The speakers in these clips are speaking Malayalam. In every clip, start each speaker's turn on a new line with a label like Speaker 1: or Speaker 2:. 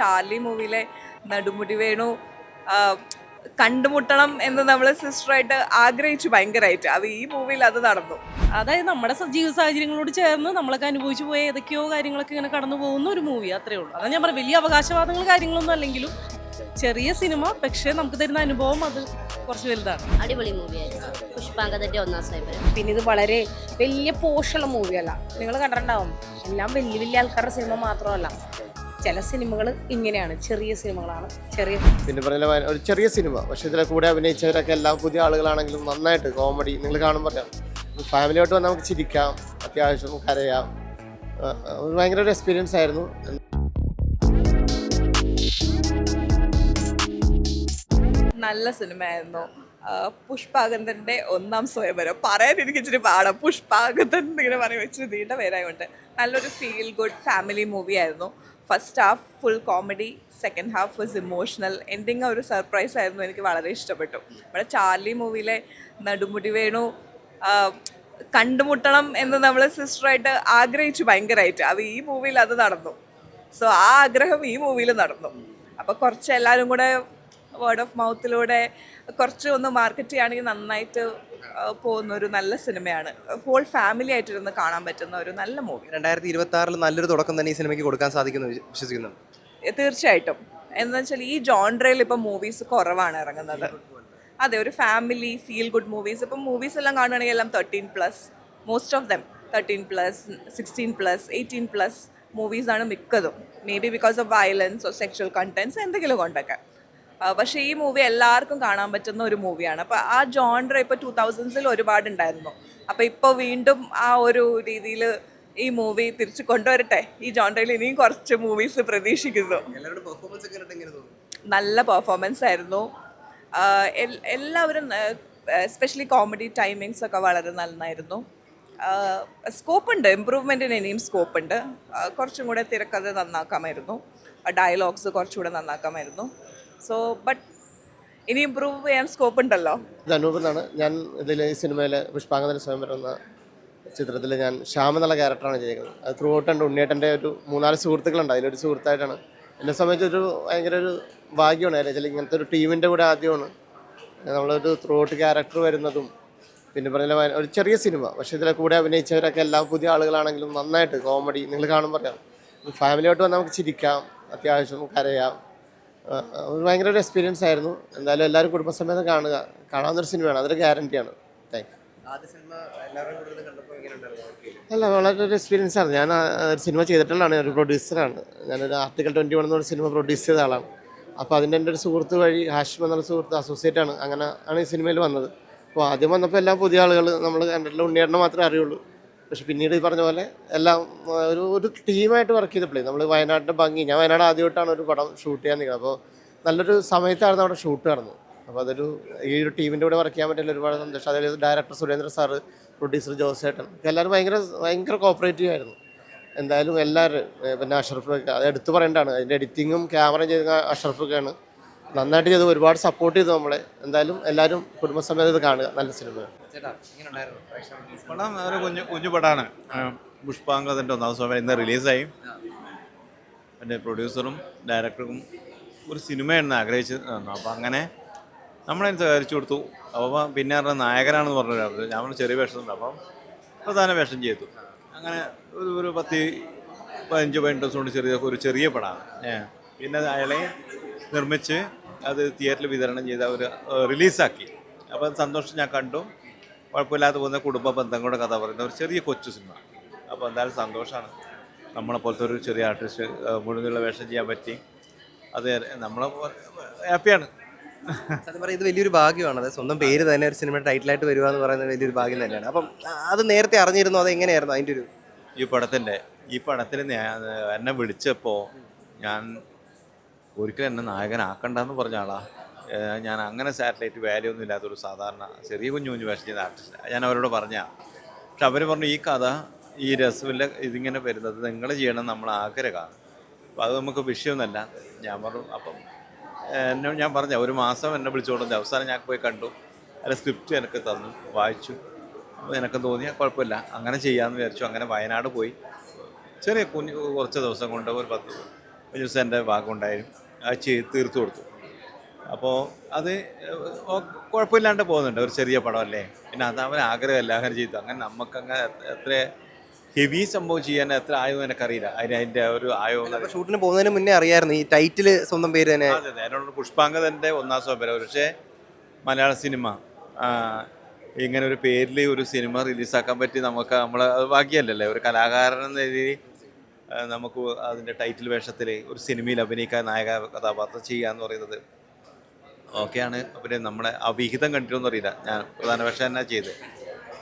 Speaker 1: ചാർലി മൂവിയിലെ നടുമുടി വേണു കണ്ടുമുട്ടണം എന്ന് നമ്മൾ സിസ്റ്ററായിട്ട് ആഗ്രഹിച്ചു ഭയങ്കരമായിട്ട് അത് ഈ മൂവിയിൽ അത് നടന്നു.
Speaker 2: അതായത് നമ്മുടെ സജീവ ജീവിത സാഹചര്യങ്ങളോട് ചേർന്ന് നമ്മളൊക്കെ അനുഭവിച്ചു പോയ ഏതൊക്കെയോ കാര്യങ്ങളൊക്കെ ഇങ്ങനെ കടന്നു പോകുന്ന ഒരു മൂവി അത്രേ ഉള്ളൂ. അതാ ഞാൻ പറയാം വലിയ അവകാശവാദങ്ങൾ കാര്യങ്ങളൊന്നും അല്ലെങ്കിലും ചെറിയ സിനിമ പക്ഷേ നമുക്ക് തരുന്ന അനുഭവം അത് കുറച്ച് വലുതാണ്.
Speaker 3: അടിപൊളി മൂവിയായിരുന്നു. പുഷ്പാങ്കതന്റെ ഒന്നാം സ്വയംവരം
Speaker 4: പിന്നെ ഇത് വളരെ വലിയ പോഷുള്ള മൂവിയല്ല. നിങ്ങൾ കണ്ടിട്ടുണ്ടാവും. എല്ലാം വലിയ വലിയ ആൾക്കാരുടെ സിനിമ മാത്രമല്ല. ചില സിനിമകൾ ഇങ്ങനെയാണ് ചെറിയ സിനിമകളാണ് ചെറിയ
Speaker 5: പിന്നെ പറഞ്ഞ ഒരു ചെറിയ സിനിമ പക്ഷെ ഇതിലെ കൂടെ അഭിനയിച്ചവരൊക്കെ എല്ലാ പുതിയ ആളുകളാണെങ്കിലും നന്നായിട്ട് കോമഡി നിങ്ങൾ കാണുമ്പോൾ ഫാമിലിയായിട്ട് വന്നാൽ നമുക്ക് ചിരിക്കാം അത്യാവശ്യം കരയാം. ഭയങ്കര ഒരു എക്സ്പീരിയൻസ് ആയിരുന്നു.
Speaker 1: നല്ല സിനിമയായിരുന്നു. ആ, പുഷ്പാകന്ദന്റെ ഒന്നാം സ്വയംവരം. പറയാൻ എനിക്ക് ഇച്ചിരി പാടാം. പുഷ്പാകന്ദൻ ഇങ്ങനെ പറയാൻ വെച്ച് നീണ്ട പേരായതുകൊണ്ട് നല്ലൊരു ഫീൽ ഗുഡ് ഫാമിലി മൂവി ആയിരുന്നു. First half full comedy second half was emotional ending ഒരു സർപ്രൈസ് ആയിരുന്നു. എനിക്ക് വളരെ ഇഷ്ടപ്പെട്ടു. നമ്മുടെ ചാർലി മൂവിയിലെ നടുമുടി വേണു കണ്ടുമുട്ടണം എന്ന് നമ്മൾ സിസ്റ്ററായിട്ട് ആഗ്രഹിച്ചു ഭയങ്കരമായിട്ട് അത് ഈ മൂവിയിൽ അത് നടന്നു. സോ ആ ആഗ്രഹം ഈ മൂവിയിൽ നടന്നു. അപ്പോൾ കുറച്ച് എല്ലാവരും കൂടെ വേർഡ് ഓഫ് മൗത്തിലൂടെ കുറച്ച് ഒന്ന് മാർക്കറ്റ് ചെയ്യുകയാണെങ്കിൽ നന്നായിട്ട് പോകുന്ന ഒരു നല്ല സിനിമയാണ്. ഹോൾ ഫാമിലി ആയിട്ടിരുന്ന് കാണാൻ പറ്റുന്ന ഒരു നല്ല മൂവി
Speaker 6: രണ്ടായിരത്തി ഇരുപത്തി ആറിൽ നല്ലൊരു തുടക്കം തന്നെ ഈ സിനിമയ്ക്ക് കൊടുക്കാൻ സാധിക്കുന്നു വിശ്വസിക്കുന്നു.
Speaker 1: തീർച്ചയായിട്ടും. എന്താ വെച്ചാൽ ഈ ജോൺഡ്രയിൽ ഇപ്പം മൂവീസ് കുറവാണ് ഇറങ്ങുന്നത്. അതെ ഒരു ഫാമിലി ഫീൽ ഗുഡ് മൂവീസ് ഇപ്പം മൂവീസ് എല്ലാം കാണുകയാണെങ്കിൽ എല്ലാം thirteen plus most of them thirteen plus sixteen plus eighteen plus മൂവീസാണ് മിക്കതും. Maybe because of violence or sexual contents എന്തെങ്കിലും കൊണ്ടൊക്കെ. പക്ഷേ ഈ മൂവി എല്ലാവർക്കും കാണാൻ പറ്റുന്ന ഒരു മൂവിയാണ് അപ്പോൾ ആ ജോൺഡർ ഇപ്പോൾ ടൂ തൗസൻഡ്സിൽ ഒരുപാടുണ്ടായിരുന്നു. അപ്പോൾ ഇപ്പോൾ വീണ്ടും ആ ഒരു രീതിയിൽ ഈ മൂവി തിരിച്ചു കൊണ്ടുവരട്ടെ? ഈ ജോൺഡറിൽ ഇനിയും കുറച്ച് മൂവീസ് പ്രതീക്ഷിക്കുന്നു. നല്ല പെർഫോമൻസ് ആയിരുന്നു. എല്ലാവരും എസ്പെഷ്യലി കോമഡി ടൈമിങ്സ് ഒക്കെ വളരെ നന്നായിരുന്നു. സ്കോപ്പ് ഉണ്ട്. ഇമ്പ്രൂവ്മെന്റിന് ഇനിയും സ്കോപ്പ് ഉണ്ട്. കുറച്ചും കൂടെ തിരക്കഥ നന്നാക്കാമായിരുന്നു. ഡയലോഗ്സ് കുറച്ചുകൂടെ നന്നാക്കാമായിരുന്നു. സോ ബട്ട് ഇനി ഇമ്പ്രൂവ് ചെയ്യാൻ സ്കോപ്പ് ഉണ്ടല്ലോ.
Speaker 5: ഇത് അനൂപ് എന്നാണ് ഞാൻ ഇതിൽ ഈ സിനിമയിലെ പുഷ്പാങ്കതന സ്വയംവരം എന്ന ചിത്രത്തിൽ ഞാൻ ശ്യാം എന്നുള്ള ക്യാരക്ടറാണ് ചെയ്തത് അത് ത്രൂ ഔട്ട് ഉണ്ട് ഉണ്ണിയേട്ടന്റെ ഒരു മൂന്നാൽ സുഹൃത്തുക്കളുണ്ട്. അതിലൊരു സുഹൃത്തായിട്ടാണ്. എന്നെ സംബന്ധിച്ചൊരു ഭയങ്കര ഒരു ഭാഗ്യമാണ്. അല്ലെങ്കിൽ ഇങ്ങനത്തെ ഒരു ടീമിന്റെ കൂടെ ആദ്യമാണ്. നമ്മളൊരു ത്രൂ ഔട്ട് ക്യാരക്ടർ വരുന്നതും പിന്നെ പറഞ്ഞ ഒരു ചെറിയ സിനിമ. പക്ഷെ ഇതിലെ കൂടെ അഭിനയിച്ചവരൊക്കെ എല്ലാ പുതിയ ആളുകളാണെങ്കിലും നന്നായിട്ട് കോമഡി നിങ്ങൾ കാണുമ്പോൾ പറയാം ഫാമിലിയായിട്ട് വന്നാൽ നമുക്ക് ചിരിക്കാം അത്യാവശ്യം കരയാം. ഭയങ്കര ഒരു എക്സ്പീരിയൻസ് ആയിരുന്നു. എന്തായാലും എല്ലാവരും കുടുംബസമേതം കാണുക. കാണാവുന്നൊരു സിനിമയാണ്. അതൊരു ഗ്യാരണ്ടിയാണ് താങ്ക് അല്ല വളരെ ഒരു എക്സ്പീരിയൻസ് ആണ്. ഞാൻ ഒരു സിനിമ ചെയ്തിട്ടുള്ളതാണ്. ഒരു പ്രൊഡ്യൂസറാണ് ഞാനൊരു ആർട്ടിക്കൽ ട്വന്റി വൺ എന്നൊരു സിനിമ പ്രൊഡ്യൂസ് ചെയ്ത ആളാണ്. അപ്പോൾ അതിന്റെ എന്റെ ഒരു സുഹൃത്ത് വഴി ഹാഷിം എന്നുള്ള സുഹൃത്ത് അസോസിയേറ്റ് ആണ്. അങ്ങനെ ആണ് ഈ സിനിമയിൽ വന്നത്. അപ്പോൾ ആദ്യം വന്നപ്പോൾ എല്ലാം പുതിയ ആളുകൾ നമ്മൾ കണ്ടിട്ടുള്ള ഉണ്ണിയേട്ടനെ മാത്രമേ അറിയുള്ളൂ. പക്ഷെ പിന്നീട് ഈ പറഞ്ഞ പോലെ എല്ലാം ഒരു ഒരു ടീമായിട്ട് വർക്ക് ചെയ്തപ്പോഴേ നമ്മൾ വയനാട്ടിന്റെ ഭംഗി ഞാൻ വയനാട് ആദ്യമായിട്ടാണ് ഒരു പടം ഷൂട്ട് ചെയ്യാൻ നിൽക്കുന്നത്. അപ്പോൾ നല്ലൊരു സമയത്തായിരുന്നു അവിടെ ഷൂട്ട് നടന്നത്. അപ്പോൾ അതൊരു ഈ ഒരു ടീമിന്റെ കൂടെ വർക്ക് ചെയ്യാൻ പറ്റില്ല ഒരുപാട് സന്തോഷം. അതായത് director Surendra sir producer Jose ജോസേട്ടൻ എല്ലാവരും ഭയങ്കര ഭയങ്കര കോപ്പറേറ്റീവ് ആയിരുന്നു. എന്തായാലും എല്ലാവരും പിന്നെ അഷറഫ് അത് എടുത്തു പറയേണ്ടതാണ്. അതിന്റെ എഡിറ്റിങ്ങും ക്യാമറയും ചെയ്ത അഷറഫൊക്കെയാണ് നന്നായിട്ട് ചെയ്ത് ഒരുപാട് സപ്പോർട്ട് ചെയ്തു നമ്മളെ. എന്തായാലും എല്ലാവരും കുടുംബസമേതം ഇത് കാണുക. നല്ല സിനിമയാണ്
Speaker 7: പടം ഒരു കുഞ്ഞു കുഞ്ഞു പടമാണ് പുഷ്പാങ്കതിന്റെ ഒന്നാം സമയം ഇന്ന് റിലീസായി. എന്റെ പ്രൊഡ്യൂസറും ഡയറക്ടറും ഒരു സിനിമയാണെന്ന് ആഗ്രഹിച്ച് തന്നു അപ്പോൾ അങ്ങനെ നമ്മളതിന് സഹകരിച്ചു കൊടുത്തു. അപ്പോൾ പിന്നെ അവരുടെ നായകനാണെന്ന് പറഞ്ഞു ഞാൻ പറഞ്ഞു ചെറിയ വേഷമുണ്ട് അപ്പം പ്രധാന വേഷം ചെയ്തു. അങ്ങനെ ഒരു ഒരു പത്ത് പതിനഞ്ച് പതിനെട്ട് ദിവസം കൊണ്ട് ചെറിയ ഒരു ചെറിയ പടമാണ് പിന്നെ അയാളെ നിർമ്മിച്ച് അത് തിയേറ്ററിൽ വിതരണം ചെയ്ത് അവർ റിലീസാക്കി അപ്പം സന്തോഷം ഞാൻ കണ്ടു. കുഴപ്പമില്ലാതെ പോകുന്ന കുടുംബ ബന്ധങ്ങളുടെ കഥ പറയുന്ന ഒരു ചെറിയ കൊച്ചു സിനിമ. അപ്പോൾ എന്തായാലും സന്തോഷമാണ് നമ്മളെ പോലത്തെ ഒരു ചെറിയ ആർട്ടിസ്റ്റ് മുഴുവനുള്ള വേഷം ചെയ്യാൻ പറ്റി. അത് നമ്മളെ ഹാപ്പിയാണ്
Speaker 6: സത്യം പറയാം ഇത് വലിയൊരു ഭാഗ്യമാണ്. അതെ സ്വന്തം പേര് തന്നെ ഒരു സിനിമ ടൈറ്റിലായിട്ട് വരിക എന്ന് പറയുന്നത് വലിയൊരു ഭാഗ്യം തന്നെയാണ്. അപ്പം അത് നേരത്തെ അറിഞ്ഞിരുന്നു? അത് എങ്ങനെയായിരുന്നു അതിന്റെ ഒരു
Speaker 7: ഈ പടത്തിന്റെ ഈ പടത്തിൽ എന്നെ വിളിച്ചപ്പോൾ ഞാൻ ഒരിക്കലും എന്നെ നായകനാക്കണ്ടെന്ന് പറഞ്ഞ ആളാ. ഞാൻ അങ്ങനെ സാറ്റലൈറ്റ് വാല്യൂ ഒന്നും ഇല്ലാത്തൊരു സാധാരണ ചെറിയ കുഞ്ഞു കുഞ്ഞു വേഷം ചെയ്ത ആർട്ടിസ്റ്റ് ഞാൻ അവരോട് പറഞ്ഞ പക്ഷെ അവർ പറഞ്ഞു ഈ കഥ ഈ രസമില്ല ഇതിങ്ങനെ വരുന്നത് നിങ്ങൾ ചെയ്യണം നമ്മൾ ആഗ്രഹമാണ് അപ്പോൾ അത് നമുക്ക് വിഷയമൊന്നുമല്ല ഞാൻ പറഞ്ഞു അപ്പം എന്നെ ഞാൻ പറഞ്ഞ ഒരു മാസം എന്നെ വിളിച്ചുകൊണ്ടു അവസാനം ഞാൻ പോയി കണ്ടു. അതിന്റെ സ്ക്രിപ്റ്റ് എനിക്ക് തന്നു വായിച്ചു. എനിക്ക് തോന്നിയാൽ കുഴപ്പമില്ല അങ്ങനെ ചെയ്യാമെന്ന് വിചാരിച്ചു അങ്ങനെ വയനാട് പോയി. ചെറിയ കുഞ്ഞു കുറച്ച് ദിവസം കൊണ്ട് ഒരു പത്ത് ദിവസം എന്റെ ഭാഗമുണ്ടായിരുന്നു ചെയ്ത് തീർത്തു കൊടുത്തു. അപ്പോൾ അത് കുഴപ്പമില്ലാണ്ട് പോകുന്നുണ്ട്. ഒരു ചെറിയ പടമല്ലേ പിന്നെ അത് അവൻ ആഗ്രഹമല്ല അങ്ങനെ ചെയ്തു. അങ്ങനെ നമുക്കങ്ങനെ എത്ര ഹെവി സംഭവം ചെയ്യാൻ എത്ര ആയോ എനിക്കറിയില്ല. അതിന് അതിന്റെ ഒരു ആയോ
Speaker 6: ഷൂട്ടിന് പോകുന്നതിന് മുന്നേ അറിയായിരുന്നു ഈ ടൈറ്റിൽ സ്വന്തം പേര് തന്നെ.
Speaker 7: അതെ അതെ. എന്നോട് പുഷ്പാങ്കതന്റെ ഒന്നാം സ്വപ്നം പക്ഷേ മലയാള സിനിമ ഇങ്ങനെ ഒരു പേരിൽ ഒരു സിനിമ റിലീസാക്കാൻ പറ്റി നമുക്ക് നമ്മൾ അത് ഭാഗ്യമല്ലല്ലേ. ഒരു കലാകാരൻ എന്ന രീതിയിൽ നമുക്ക് അതിന്റെ ടൈറ്റിൽ വേഷത്തിൽ ഒരു സിനിമയിൽ അഭിനയിക്കാൻ നായക കഥാപാത്രം ചെയ്യുക എന്ന് പറയുന്നത് ഓക്കെയാണ് പിന്നെ നമ്മളെ ആ വിഹിതം കണ്ടിട്ടൊന്നും അറിയില്ല. ഞാൻ പ്രധാന വേഷം തന്നെ ചെയ്ത്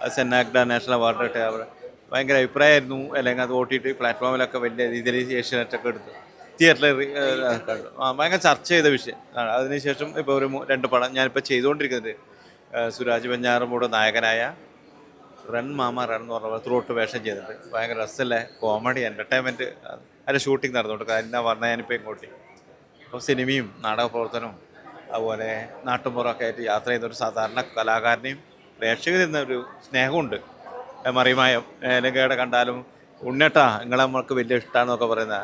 Speaker 7: അത് സെന്നാക്ട നാഷണൽ അവാർഡ് ഇട്ട് അവിടെ ഭയങ്കര അഭിപ്രായമായിരുന്നു. അല്ലെങ്കിൽ അത് ഒ ടി ടി പ്ലാറ്റ്ഫോമിലൊക്കെ വലിയ രീതിയിൽ ഏഷ്യാനെറ്റൊക്കെ എടുത്ത് തിയേറ്ററിൽ ഭയങ്കര ചർച്ച ചെയ്ത വിഷയം. അതിനുശേഷം ഇപ്പോൾ ഒരു രണ്ട് പടം ഞാനിപ്പോൾ ചെയ്തുകൊണ്ടിരിക്കുന്നത്. സുരാജ് കൂടെ നായകനായ റൺ മാമ റൺ എന്ന് പറഞ്ഞ ത്രൂട്ട് വേഷം ചെയ്തിട്ട് ഭയങ്കര രസമല്ലേ കോമഡി എന്റർടൈൻമെന്റ് അതിന്റെ ഷൂട്ടിംഗ് നടന്നുകൊണ്ട് കാര്യം പറഞ്ഞാൽ ഞാനിപ്പോൾ ഇങ്ങോട്ട്. അപ്പോൾ സിനിമയും നാടക പ്രവർത്തനവും അതുപോലെ നാട്ടുമ്പുറമൊക്കെ ആയിട്ട് യാത്ര ചെയ്യുന്ന ഒരു സാധാരണ കലാകാരനെയും പ്രേക്ഷകരിൽ ഒരു സ്നേഹമുണ്ട്. മറിയുമായ ലങ്കയുടെ കണ്ടാലും ഉണ്ണേട്ടാ നിങ്ങളെ നമ്മൾക്ക് വലിയ ഇഷ്ടമാണെന്നൊക്കെ പറയുന്ന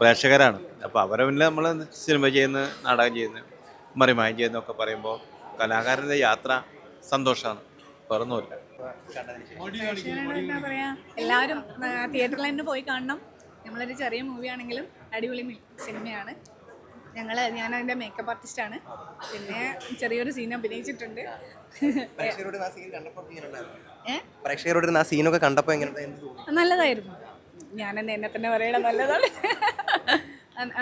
Speaker 7: പ്രേക്ഷകരാണ്. അപ്പോൾ അവരെ മുന്നിൽ നമ്മൾ സിനിമ ചെയ്യുന്നു നാടകം ചെയ്യുന്നു മറിമായം ചെയ്യുന്നൊക്കെ പറയുമ്പോൾ കലാകാരന്റെ യാത്ര സന്തോഷമാണ്. വേറൊന്നുമില്ല.
Speaker 8: എന്താ പറയാ എല്ലാവരും തിയേറ്ററിൽ തന്നെ പോയി കാണണം. നമ്മളൊരു ചെറിയ മൂവി ആണെങ്കിലും അടിപൊളി സിനിമയാണ്. ഞങ്ങൾ ഞാൻ അതിന്റെ മേക്കപ്പ് ആർട്ടിസ്റ്റ് ആണ്. പിന്നെ ചെറിയൊരു സീൻ അഭിനയിച്ചിട്ടുണ്ട്.
Speaker 6: പ്രേക്ഷകരോട് ആ സീനൊക്കെ കണ്ടപ്പോൾ
Speaker 8: നല്ലതായിരുന്നു ഞാൻ എന്നെ എന്നെ തന്നെ പറയണം നല്ലതാണ്.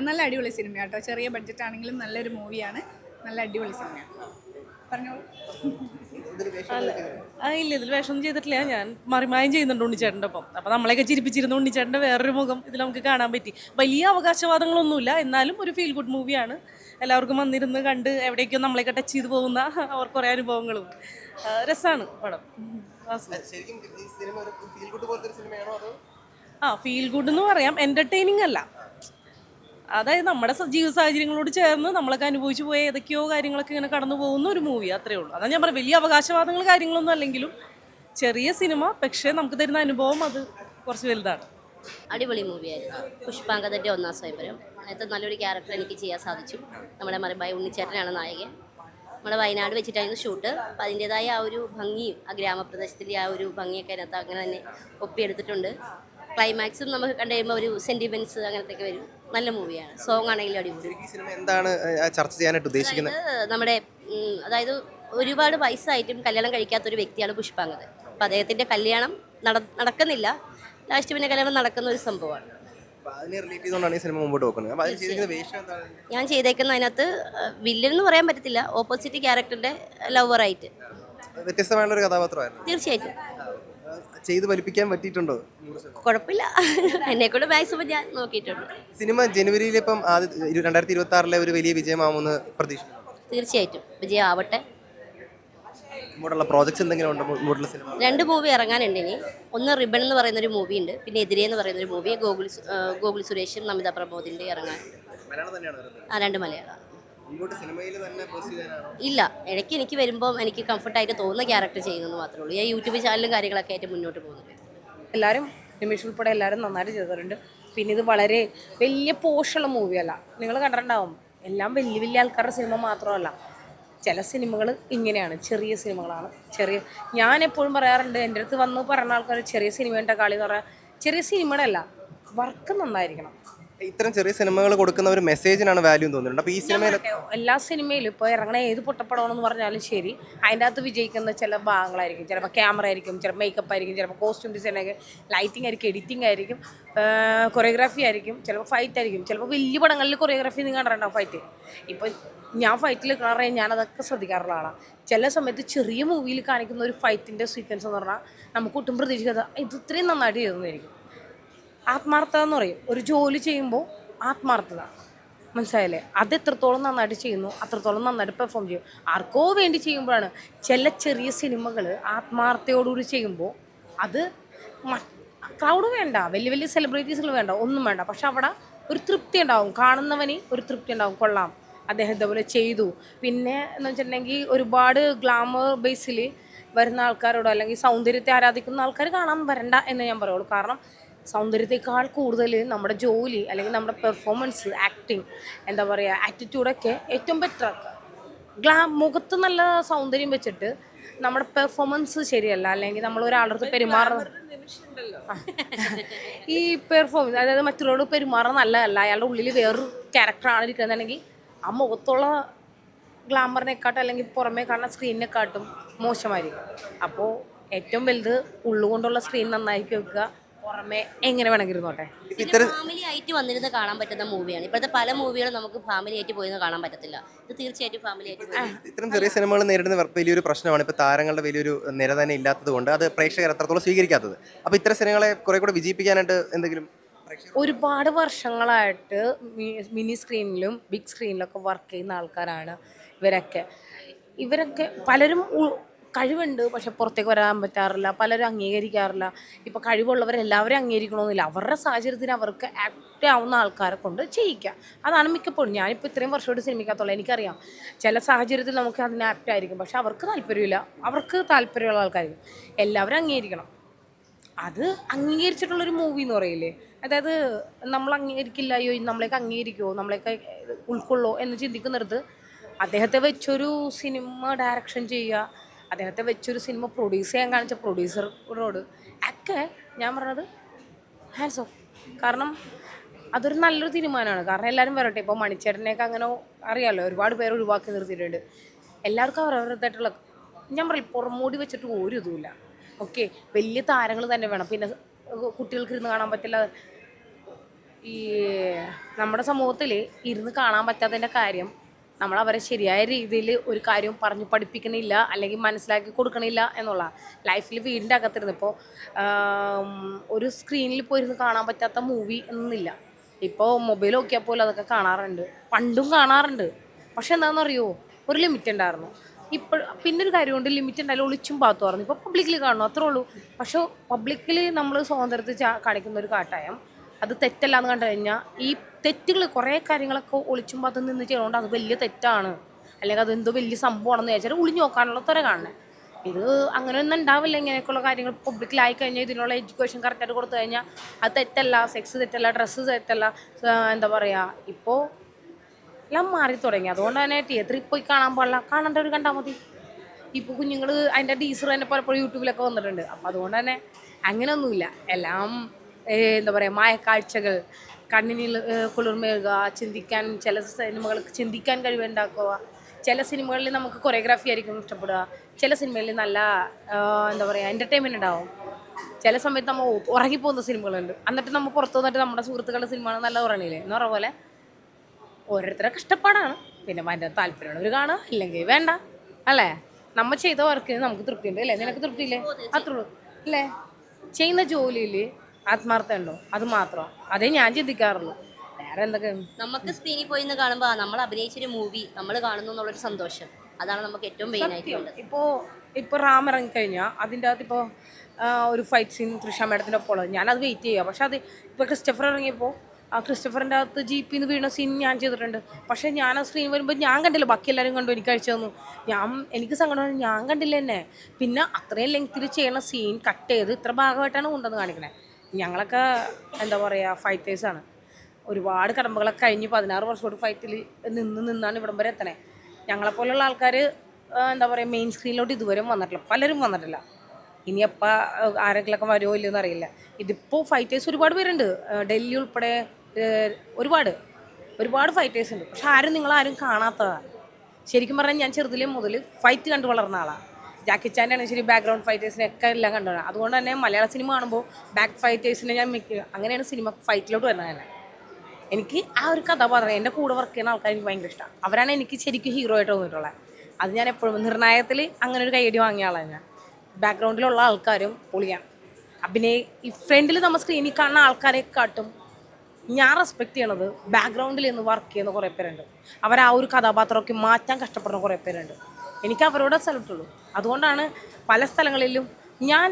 Speaker 8: നല്ല അടിപൊളി സിനിമ കേട്ടോ ചെറിയ ബഡ്ജറ്റ് ആണെങ്കിലും നല്ലൊരു മൂവിയാണ് നല്ല അടിപൊളി സിനിമയാണ് പറഞ്ഞോളൂ.
Speaker 2: ഇല്ല ഇതിൽ വേഷം ചെയ്തിട്ടില്ല. ഞാൻ മറിമായം ചെയ്യുന്നുണ്ട് ഉണ്ണിച്ചേട്ടന്റെ ഒപ്പം. അപ്പം നമ്മളെയൊക്കെ ചിരിപ്പിച്ചിരുന്ന ഉണ്ണിച്ചേട്ടന്റെ വേറൊരു മുഖം ഇതിൽ നമുക്ക് കാണാൻ പറ്റി. വലിയ അവകാശവാദങ്ങളൊന്നുമില്ല. എന്നാലും ഒരു ഫീൽ ഗുഡ് മൂവിയാണ് എല്ലാവർക്കും വന്നിരുന്ന് കണ്ട് എവിടേക്കോ നമ്മളെയൊക്കെ ടച്ച് ചെയ്ത് പോകുന്ന അവർ കുറേ അനുഭവങ്ങളും. രസമാണ് പടം. ആ ഫീൽ ഗുഡ് എന്ന് പറയാം. എന്റർടൈനിങ് അല്ല. അതായത് നമ്മുടെ ജീവിത സാഹചര്യങ്ങളോട് ചേർന്ന് നമ്മളൊക്കെ അനുഭവിച്ചു പോയ ഏതൊക്കെയോ കാര്യങ്ങളൊക്കെ ഇങ്ങനെ കടന്നു പോകുന്ന ഒരു മൂവി അത്രേ ഉള്ളൂ. അതാ ഞാൻ പറയാം വലിയ അവകാശവാദങ്ങൾ കാര്യങ്ങളൊന്നും അല്ലെങ്കിലും ചെറിയ സിനിമ പക്ഷേ നമുക്ക് തരുന്ന അനുഭവം അത് കുറച്ച് വലുതാണ്.
Speaker 3: അടിപൊളി മൂവിയായിരുന്നു പുഷ്പാങ്കതന്റെ ഒന്നാം സ്വയംവരം. അതിനകത്ത് നല്ലൊരു ക്യാരക്ടർ എനിക്ക് ചെയ്യാൻ സാധിച്ചു. നമ്മുടെ മറിബായി ഉണ്ണിച്ചേട്ടനാണ് നായകൻ. നമ്മുടെ വയനാട് വെച്ചിട്ടായിരുന്നു ഷൂട്ട് അപ്പം അതിന്റെതായ ആ ഒരു ഭംഗിയും ആ ഗ്രാമപ്രദേശത്തിന്റെ ആ ഒരു ഭംഗിയൊക്കെ അതിനകത്ത് അങ്ങനെ തന്നെ ഒപ്പിയെടുത്തിട്ടുണ്ട്. ക്ലൈമാക്സും നമുക്ക് കണ്ടു കഴിയുമ്പോൾ ഒരു സെന്റിമെന്റ്സ് അങ്ങനത്തെയൊക്കെ വരും. നല്ല മൂവിയാണ്. സോങ് ആണെങ്കിലും അടിപൊളി.
Speaker 6: സിനിമ എന്താണ് ചർച്ച ചെയ്യാനായിട്ട് ഉദ്ദേശിക്കുന്നത്?
Speaker 3: നമ്മുടെ അതായത് ഒരുപാട് വയസ്സായിട്ടും കല്യാണം കഴിക്കാത്ത ഒരു വ്യക്തിയാണ് പുഷ്പാങ്കത് അപ്പം അദ്ദേഹത്തിന്റെ കല്യാണം നട നടക്കുന്നില്ല. ലാസ്റ്റ് പിന്നെ കല്യാണം നടക്കുന്ന ഒരു സംഭവമാണ് ഞാൻ ചെയ്തേക്കുന്ന അതിനകത്ത് വില്ലൻ എന്ന് പറയാൻ പറ്റത്തില്ല. ഓപ്പോസിറ്റ് ക്യാരക്ടറിന്റെ ലവറായിട്ട്
Speaker 6: ഒരു കഥാപാത്രമായിരുന്നു.
Speaker 3: തീർച്ചയായിട്ടും.
Speaker 6: ചെയ്ത് ഫലിപ്പിക്കാൻ പറ്റിയിട്ടുണ്ടോ?
Speaker 3: കുഴപ്പമില്ല. എന്നെക്കൊണ്ട് മാക്സിമം ഞാൻ നോക്കിയിട്ടുണ്ട്.
Speaker 6: സിനിമ ജനുവരിയിൽ ഇപ്പം രണ്ടായിരത്തി ഇരുപത്തി ആറിലെ ഒരു വലിയ വിജയമാവുമെന്ന് പ്രതീക്ഷിക്കുന്നു.
Speaker 3: തീർച്ചയായിട്ടും. വിജയം ആവട്ടെ
Speaker 6: ഇങ്ങോട്ടുള്ള പ്രോജക്ട്സ് എന്തെങ്കിലും ഉണ്ടോ ഇങ്ങോട്ടുള്ള സിനിമ?
Speaker 3: രണ്ട് മൂവി ഇറങ്ങാനുണ്ട് ഇനി. ഒന്ന് റിബൺ എന്ന് പറയുന്ന ഒരു മൂവി ഉണ്ട്. പിന്നെ എതിരെ എന്ന് പറയുന്ന ഒരു മൂവി ഗോകുൽ ഗോകുൽ സുരേഷും നമിത പ്രബോധിന്റെ ഇറങ്ങാനുണ്ട്. ആ രണ്ട് മലയാളം. ഇല്ല ഇടയ്ക്ക് എനിക്ക് വരുമ്പോൾ എനിക്ക് കംഫർട്ടായിട്ട് തോന്നുന്ന ക്യാരക്ടർ ചെയ്യുന്നത് മാത്രമേ ഉള്ളൂ. ഞാൻ യൂട്യൂബ് ചാനലും കാര്യങ്ങളൊക്കെ ആയിട്ട് മുന്നോട്ട് പോകുന്നുണ്ട്
Speaker 4: എല്ലാവരും രമേഷ് ഉൾപ്പെടെ എല്ലാവരും നന്നായിട്ട് ചെയ്തിട്ടുണ്ട്. പിന്നെ ഇത് വളരെ വലിയ പോഷുള്ള മൂവിയല്ല നിങ്ങൾ കണ്ടിട്ടുണ്ടാവും എല്ലാം വലിയ വലിയ ആൾക്കാരുടെ സിനിമ മാത്രമല്ല. ചില സിനിമകൾ ഇങ്ങനെയാണ് ചെറിയ സിനിമകളാണ് ചെറിയ ഞാൻ എപ്പോഴും പറയാറുണ്ട് എന്റെ അടുത്ത് വന്ന് പറയുന്ന ആൾക്കാർ ചെറിയ സിനിമയുടെ കളി എന്ന് പറയാം ചെറിയ സിനിമയുടെ അല്ല വർക്ക് നന്നായിരിക്കണം.
Speaker 6: ഇത്തരം ചെറിയ സിനിമകൾ കൊടുക്കുന്ന ഒരു മെസ്സേജിനാണ് വാല്യൂ തോന്നുന്നുണ്ട്. അപ്പോൾ ഈ സിനിമയിൽ
Speaker 4: എല്ലാ സിനിമയിലും ഇപ്പോൾ ഇറങ്ങണ ഏത് പൊട്ടപ്പടമാണെന്ന് പറഞ്ഞാലും ശരി അതിന്റെ അകത്ത് വിജയിക്കുന്ന ചില ഭാഗങ്ങളായിരിക്കും. ചിലപ്പോൾ ക്യാമറ ആയിരിക്കും ചിലപ്പോൾ മേക്കപ്പ് ആയിരിക്കും ചിലപ്പോൾ കോസ്റ്റ്യൂം ഡിസൈൻ ആയിരിക്കും ലൈറ്റിംഗ് ആയിരിക്കും എഡിറ്റിംഗ് ആയിരിക്കും കൊറിയോഗ്രാഫി ആയിരിക്കും ചിലപ്പോൾ ഫൈറ്റ് ആയിരിക്കും ചിലപ്പോൾ വലിയ പടങ്ങളിൽ കൊറിയോഗ്രാഫി നിങ്ങൾ കണ്ടിട്ടുണ്ടാവും ഫൈറ്റ് ഇപ്പോൾ ഞാൻ ഫൈറ്റിൽ കാണാറേ ഞാനതൊക്കെ ശ്രദ്ധിക്കാറുള്ള ആളാണ് ചില സമയത്ത് ചെറിയ മൂവിയിൽ കാണിക്കുന്ന ഒരു ഫൈറ്റിന്റെ സീക്വൻസ് എന്ന് പറഞ്ഞാൽ നമുക്ക് ഒട്ടും പ്രതീക്ഷിക്കാതെ ഇത് ഇത്രയും നന്നായിട്ട് ചെയ്തെന്നായിരിക്കും ആത്മാർത്ഥത എന്ന് പറയും. ഒരു ജോലി ചെയ്യുമ്പോൾ ആത്മാർത്ഥത. മനസ്സിലായല്ലേ? അത് എത്രത്തോളം നന്നായിട്ട് ചെയ്യുന്നു അത്രത്തോളം നന്നായിട്ട് പെർഫോം ചെയ്യും. ആർക്കോ വേണ്ടി ചെയ്യുമ്പോഴാണ്. ചില ചെറിയ സിനിമകൾ ആത്മാർത്ഥയോടുകൂടി ചെയ്യുമ്പോൾ അത് ക്രൗഡ് വേണ്ട. വലിയ വലിയ സെലിബ്രിറ്റീസുകൾ വേണ്ട. ഒന്നും വേണ്ട. പക്ഷെ അവിടെ ഒരു തൃപ്തി ഉണ്ടാവും. കാണുന്നവന് ഒരു തൃപ്തി ഉണ്ടാവും. കൊള്ളാം. അദ്ദേഹം ഇതേപോലെ ചെയ്തു. പിന്നെ എന്ന് വെച്ചിട്ടുണ്ടെങ്കിൽ ഒരുപാട് ഗ്ലാമർ ബേസിൽ വരുന്ന ആൾക്കാരോടോ അല്ലെങ്കിൽ സൗന്ദര്യത്തെ ആരാധിക്കുന്ന ആൾക്കാർ കാണാൻ വരണ്ട എന്ന് ഞാൻ പറയുള്ളൂ. കാരണം സൗന്ദര്യത്തെക്കാൾ കൂടുതൽ നമ്മുടെ ജോലി അല്ലെങ്കിൽ നമ്മുടെ പെർഫോമൻസ് ആക്ടിങ് എന്താ പറയുക ആറ്റിറ്റ്യൂഡൊക്കെ ഏറ്റവും ബെറ്റർ ആക്കുക. ഗ്ലാ മുഖത്ത് നല്ല സൗന്ദര്യം വെച്ചിട്ട് നമ്മുടെ പെർഫോമൻസ് ശരിയല്ല. അല്ലെങ്കിൽ നമ്മൾ ഒരാളുടെ പെരുമാറുന്ന. ഈ പെർഫോമൻസ് അതായത് മറ്റുള്ളവരോട് പെരുമാറുന്ന നല്ലതല്ല. അയാളുടെ ഉള്ളിൽ വേറൊരു ക്യാരക്ടറാണ് ഇരിക്കുന്നതെങ്കിൽ ആ മുഖത്തുള്ള ഗ്ലാമറിനെക്കാട്ടും അല്ലെങ്കിൽ പുറമേ കാണുന്ന സ്ക്രീനിനെക്കാട്ടും മോശമായിരിക്കും. അപ്പോൾ ഏറ്റവും വലുത് ഉള്ളുകൊണ്ടുള്ള സ്ക്രീൻ നന്നായി വെക്കുക. പുറമേ എങ്ങനെ വേണമെങ്കിൽ ഇരുന്നോട്ടെ
Speaker 3: ഫാമിലി ആയിട്ട് വന്നിരുന്ന് കാണാൻ പറ്റുന്ന മൂവിയാണ് ഇപ്പോഴത്തെ പല മൂവികളും നമുക്ക് ഫാമിലി ആയിട്ട് പോയി കാണാൻ പറ്റത്തില്ല. ഇത് തീർച്ചയായിട്ടും ഫാമിലി ആയിട്ട് പോയി.
Speaker 6: ഇത്തരം ചെറിയ സിനിമകൾ നേരിടുന്ന വലിയൊരു പ്രശ്നമാണ്. ഇപ്പോൾ താരങ്ങളുടെ വലിയൊരു നിര തന്നെ ഇല്ലാത്തത് കൊണ്ട് അത് പ്രേക്ഷകർ എത്രത്തോളം സ്വീകരിക്കാത്തത്? അപ്പോൾ ഇത്തരം സിനിമകളെ കുറെ കൂടെ വിജയിപ്പിക്കാനായിട്ട് എന്തെങ്കിലും
Speaker 4: ഒരുപാട് വർഷങ്ങളായിട്ട് മിനി സ്ക്രീനിലും ബിഗ് സ്ക്രീനിലൊക്കെ വർക്ക് ചെയ്യുന്ന ആൾക്കാരാണ് ഇവരൊക്കെ. ഇവരൊക്കെ പലരും കഴിവുണ്ട്. പക്ഷെ പുറത്തേക്ക് വരാൻ പറ്റാറില്ല. പലരും അംഗീകരിക്കാറില്ല. ഇപ്പോൾ കഴിവുള്ളവരെല്ലാവരും അംഗീകരിക്കണമെന്നില്ല. അവരുടെ സാഹചര്യത്തിന് അവർക്ക് ആക്ട് ആവുന്ന ആൾക്കാരെ കൊണ്ട് ചെയ്യിക്കുക. അതാണ് മിക്കപ്പോഴും. ഞാനിപ്പോൾ ഇത്രയും വർഷമായിട്ട് സിനിമയ്ക്കകത്തുള്ള എനിക്കറിയാം. ചില സാഹചര്യത്തിൽ നമുക്ക് അതിന് ആപ്റ്റ് ആയിരിക്കും. പക്ഷെ അവർക്ക് താല്പര്യമില്ല. അവർക്ക് താല്പര്യമുള്ള ആൾക്കാരായിരിക്കും. എല്ലാവരും അംഗീകരിക്കണം. അത് അംഗീകരിച്ചിട്ടുള്ളൊരു മൂവി എന്ന് പറയില്ലേ? അതായത് നമ്മൾ അംഗീകരിക്കില്ല. അയ്യോ നമ്മളെയൊക്കെ അംഗീകരിക്കുമോ നമ്മളെയൊക്കെ ഉൾക്കൊള്ളോ എന്ന് ചിന്തിക്കുന്നിടത്ത് അദ്ദേഹത്തെ വെച്ചൊരു സിനിമ ഡയറക്ഷൻ ചെയ്യുക. അദ്ദേഹത്തെ വെച്ചൊരു സിനിമ പ്രൊഡ്യൂസ് ചെയ്യാൻ കാണിച്ച പ്രൊഡ്യൂസറോട് ഒക്കെ ഞാൻ പറഞ്ഞത് ഹാൻഡ്സ് ഓഫ് കാരണം അതൊരു നല്ലൊരു തീരുമാനമാണ്. കാരണം എല്ലാവരും വരട്ടെ ഇപ്പോൾ മണിച്ചേട്ടനെയൊക്കെ അങ്ങനെ അറിയാമല്ലോ ഒരുപാട് പേര് ഒഴിവാക്കി നിർത്തിയിട്ടുണ്ട്. എല്ലാവർക്കും അവരവരുടേതായിട്ടുള്ള ഞാൻ പറയും പുറമോടി വെച്ചിട്ട് ഒരു ഇതുമില്ല. ഓക്കെ വലിയ താരങ്ങൾ തന്നെ വേണം. പിന്നെ കുട്ടികൾക്ക് ഇരുന്ന് കാണാൻ പറ്റില്ല. ഈ നമ്മുടെ സമൂഹത്തിൽ ഇരുന്ന് കാണാൻ പറ്റാത്തതിന്റെ കാര്യം നമ്മൾ അവരെ ശരിയായ രീതിയിൽ ഒരു കാര്യവും പറഞ്ഞു പഠിപ്പിക്കണില്ല അല്ലെങ്കിൽ മനസ്സിലാക്കി കൊടുക്കണില്ല എന്നുള്ള ലൈഫിൽ വീടിന്റെ അകത്തിരുന്ന് ഇപ്പോൾ ഒരു സ്ക്രീനിൽ പോയിരുന്ന് കാണാൻ പറ്റാത്ത മൂവി എന്നില്ല ഇപ്പോൾ മൊബൈൽ നോക്കിയാൽ പോലും അതൊക്കെ കാണാറുണ്ട്. പണ്ടും കാണാറുണ്ട്. പക്ഷെ എന്താണെന്നറിയോ? ഒരു ലിമിറ്റ് ഉണ്ടായിരുന്നു. ഇപ്പോൾ പിന്നെ ഒരു കാര്യമുണ്ട്. ലിമിറ്റ് ഉണ്ടായാലും ഒളിച്ചും പാത്തു പറഞ്ഞു ഇപ്പോൾ പബ്ലിക്കിൽ കാണണം അത്രേ ഉള്ളൂ. പക്ഷേ പബ്ലിക്കിൽ നമ്മൾ സ്വാതന്ത്ര്യത്തിൽ കാണിക്കുന്ന ഒരു കാട്ടായം അത് തെറ്റല്ല എന്ന് കണ്ടു കഴിഞ്ഞാൽ ഈ തെറ്റുകൾ കുറേ കാര്യങ്ങളൊക്കെ ഒളിച്ചും അത് നിന്ന് ചെയ്യണോണ്ട് അത് വലിയ തെറ്റാണ്. അല്ലെങ്കിൽ അത് എന്തോ വലിയ സംഭവമാണെന്ന് വിചാരിച്ചാൽ ഒളിഞ്ഞു നോക്കാനുള്ള ത്വര കാണണേ ഇത് അങ്ങനെ ഒന്നും ഉണ്ടാവില്ല ഇങ്ങനെയൊക്കെയുള്ള കാര്യങ്ങൾ പബ്ലിക്കിലായി കഴിഞ്ഞാൽ ഇതിനുള്ള എഡ്യൂക്കേഷൻ കറക്റ്റായിട്ട് കൊടുത്തു കഴിഞ്ഞാൽ അത് തെറ്റല്ല സെക്സ് തെറ്റല്ല ഡ്രസ്സ് തെറ്റല്ല എന്താ പറയുക ഇപ്പോൾ എല്ലാം മാറി തുടങ്ങി. അതുകൊണ്ട് തന്നെ തിയേറ്ററിൽ പോയി കാണാൻ പാടില്ല. കാണേണ്ട ഒരു കണ്ടാൽ മതി. ഇപ്പോൾ കുഞ്ഞുങ്ങൾ അതിന്റെ ടീച്ചർ തന്നെ പലപ്പോഴും യൂട്യൂബിലൊക്കെ വന്നിട്ടുണ്ട്. അപ്പോൾ അതുകൊണ്ട് തന്നെ അങ്ങനെയൊന്നുമില്ല. എല്ലാം എന്താ പറയുക മായക്കാഴ്ചകൾ കണ്ണിന് കുളിർമയുക ചിന്തിക്കാൻ ചില സിനിമകൾക്ക് ചിന്തിക്കാൻ കഴിവുണ്ടാക്കുക. ചില സിനിമകളിൽ നമുക്ക് കൊറിയോഗ്രാഫി ആയിരിക്കും ഇഷ്ടപ്പെടുക. ചില സിനിമകളിൽ നല്ല എന്താ പറയുക എന്റർടൈൻമെന്റ് ഉണ്ടാവും. ചില സമയത്ത് നമ്മൾ ഉറങ്ങിപ്പോകുന്ന സിനിമകളുണ്ട്. എന്നിട്ട് നമ്മൾ പുറത്തു വന്നിട്ട് നമ്മുടെ സുഹൃത്തുക്കളുടെ സിനിമ നല്ല ഉറങ്ങില്ലേ എന്ന് പറഞ്ഞ പോലെ ഓരോരുത്തരുടെ കഷ്ടപ്പാടാണ്. പിന്നെ അതിന്റെ താല്പര്യമുള്ളവർ കാണുക ഇല്ലെങ്കിൽ വേണ്ട. അല്ലേ? നമ്മൾ ചെയ്ത വർക്കിന് നമുക്ക് തൃപ്തിയുണ്ട്. അല്ലേ? നിനക്ക് തൃപ്തിയില്ലേ? അത്രേ ഉള്ളൂ. അല്ലേ? ചെയ്യുന്ന ജോലിയിൽ ആത്മാർത്ഥം ഉണ്ടോ അത് മാത്രം. അതേ ഞാൻ ചിന്തിക്കാറുള്ളൂ. വേറെ എന്തൊക്കെ?
Speaker 3: നമുക്ക് സ്ക്രീനിൽ പോയി കാണുമ്പോ കാണുമ്പോൾ നമ്മൾ അഭിനയിച്ചൊരു മൂവി നമ്മൾ കാണുന്നു എന്നുള്ളൊരു സന്തോഷം. അതാണ് നമുക്ക് ഏറ്റവും മെയിൻ ആയിട്ടുള്ളത്. ഇപ്പോ
Speaker 4: ഇപ്പോൾ ഇപ്പോൾ റാം ഇറങ്ങിക്കഴിഞ്ഞാൽ അതിന്റെ അകത്ത് ഇപ്പോൾ ഒരു ഫൈറ്റ് സീൻ തൃഷ മേഡത്തിന്റെ ഒപ്പം ഉള്ളത്. ഞാനത് വെയിറ്റ് ചെയ്യുക പക്ഷെ അത് ഇപ്പോൾ ക്രിസ്റ്റഫർ ഇറങ്ങിയപ്പോൾ ആ ക്രിസ്റ്റഫറിന്റെ അകത്ത് ജീപ്പിൽ നിന്ന് വീണ സീൻ ഞാൻ ചെയ്തിട്ടുണ്ട്. പക്ഷേ ഞാൻ ആ സ്ക്രീൻ വരുമ്പോൾ ഞാൻ കണ്ടില്ല. ബാക്കി എല്ലാവരും കണ്ടു എനിക്ക് അയച്ചു തന്നു. ഞാൻ എനിക്ക് സങ്കടം ഞാൻ കണ്ടില്ല തന്നെ പിന്നെ അത്രയും ലെങ്ത്തിൽ ചെയ്യണ സീൻ കട്ട് ചെയ്ത് ഇത്ര ഭാഗമായിട്ടാണ് കൊണ്ടുവന്ന് കാണിക്കണേ. ഞങ്ങളൊക്കെ എന്താ പറയുക ഫൈറ്റേഴ്സാണ് ഒരുപാട് കടമ്പകളൊക്കെ കഴിഞ്ഞ് പതിനാറ് വർഷത്തോട് ഫൈറ്റിൽ നിന്ന് നിന്നാണ് ഇവിടം വരെ എത്തണേ. ഞങ്ങളെപ്പോലുള്ള ആൾക്കാർ എന്താ പറയുക മെയിൻ സ്ക്രീനിലോട്ട് ഇതുവരെയും വന്നിട്ടില്ല. പലരും വന്നിട്ടില്ല. ഇനി എപ്പോൾ ആരെങ്കിലൊക്കെ വരുമോ ഇല്ലയെന്ന് അറിയില്ല. ഇതിപ്പോൾ ഫൈറ്റേഴ്സ് ഒരുപാട് പേരുണ്ട്. ഡൽഹി ഉൾപ്പെടെ ഒരുപാട്. ഒരുപാട് ഫൈറ്റേഴ്സ് ഉണ്ട്. പക്ഷെ ആരും നിങ്ങളാരും കാണാത്തതാണ്. ശരിക്കും പറഞ്ഞാൽ ഞാൻ ചെറുതിലേ മുതൽ ഫൈറ്റ് കണ്ടു വളർന്ന ആളാണ് ജാക്കി ആണെങ്കിൽ ശരി ബാക്ക്ഗ്രൗണ്ട് ഫൈറ്റേഴ്സിനെയൊക്കെ എല്ലാം കണ്ടുപോകണം അതുകൊണ്ട് തന്നെ മലയാള സിനിമ കാണുമ്പോൾ ബാക്ക് ഫൈറ്റേഴ്സിനെ ഞാൻ മിക്ക അങ്ങനെയാണ് സിനിമ ഫൈറ്റിലോട്ട് വരുന്നത് തന്നെ. എനിക്ക് ആ ഒരു കഥാപാത്രം എന്റെ കൂടെ വർക്ക് ചെയ്യുന്ന ആൾക്കാർ എനിക്ക് ഭയങ്കര ഇഷ്ടമാണ് അവരാണ് എനിക്ക് ശരിക്കും ഹീറോ ആയിട്ട് തോന്നിയിട്ടുള്ളത് അത് ഞാൻ എപ്പോഴും നിർണായകത്തിൽ അങ്ങനെ ഒരു കൈയടി വാങ്ങിയ ആളാണ് ഞാൻ. ബാക്ക്ഗ്രൗണ്ടിലുള്ള ആൾക്കാരും പൊളിയാണ് അഭിനയ ഈ ഫ്രണ്ടിൽ നമ്മൾ സ്ക്രീനിൽ കാണുന്ന ആൾക്കാരെക്കാട്ടും ഞാൻ റെസ്പെക്ട് ചെയ്യണത് ബാക്ക്ഗ്രൗണ്ടിൽ നിന്ന് വർക്ക് ചെയ്യുന്ന കുറേ പേരുണ്ട്. അവർ ആ ഒരു കഥാപാത്രമൊക്കെ മാറ്റാൻ കഷ്ടപ്പെടുന്ന കുറേ പേരുണ്ട്. എനിക്ക് അവരോട് സ്ഥലത്തുള്ളൂ അതുകൊണ്ടാണ് പല സ്ഥലങ്ങളിലും ഞാൻ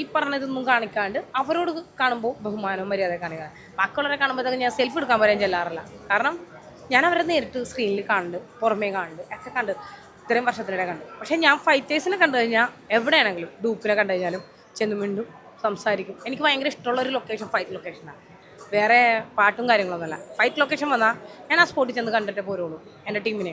Speaker 4: ഈ പറഞ്ഞതൊന്നും കാണിക്കാണ്ട് അവരോട് കാണുമ്പോൾ ബഹുമാനവും മര്യാദ കാണിക്കുക ബാക്കിയുള്ളവരെ കാണുമ്പോഴത്തേക്ക് ഞാൻ സെൽഫി എടുക്കാൻ വരാൻ ചെല്ലാറില്ല. കാരണം ഞാൻ അവരെ നേരിട്ട് സ്ക്രീനിൽ കാണുന്നുണ്ട് പുറമേ കാണുന്നുണ്ട് ഒക്കെ കണ്ട് ഇത്രയും വർഷത്തിനിടെ കണ്ടു. പക്ഷേ ഞാൻ ഫൈറ്റേഴ്സിനെ കണ്ടു കഴിഞ്ഞാൽ എവിടെയാണെങ്കിലും ഡൂപ്പിനെ കണ്ടു കഴിഞ്ഞാലും ചെന്ന് മിണ്ടും സംസാരിക്കും. എനിക്ക് ഭയങ്കര ഇഷ്ടമുള്ള ഒരു ലൊക്കേഷൻ ഫൈറ്റ് ലൊക്കേഷനാണ് വേറെ പാട്ടും കാര്യങ്ങളൊന്നുമല്ല. ഫൈറ്റ് ലൊക്കേഷൻ വന്നാൽ ഞാൻ ആ സ്പോട്ടിൽ ചെന്ന് കണ്ടിട്ടേ പോരുള്ളൂ എന്റെ ടീമിനെ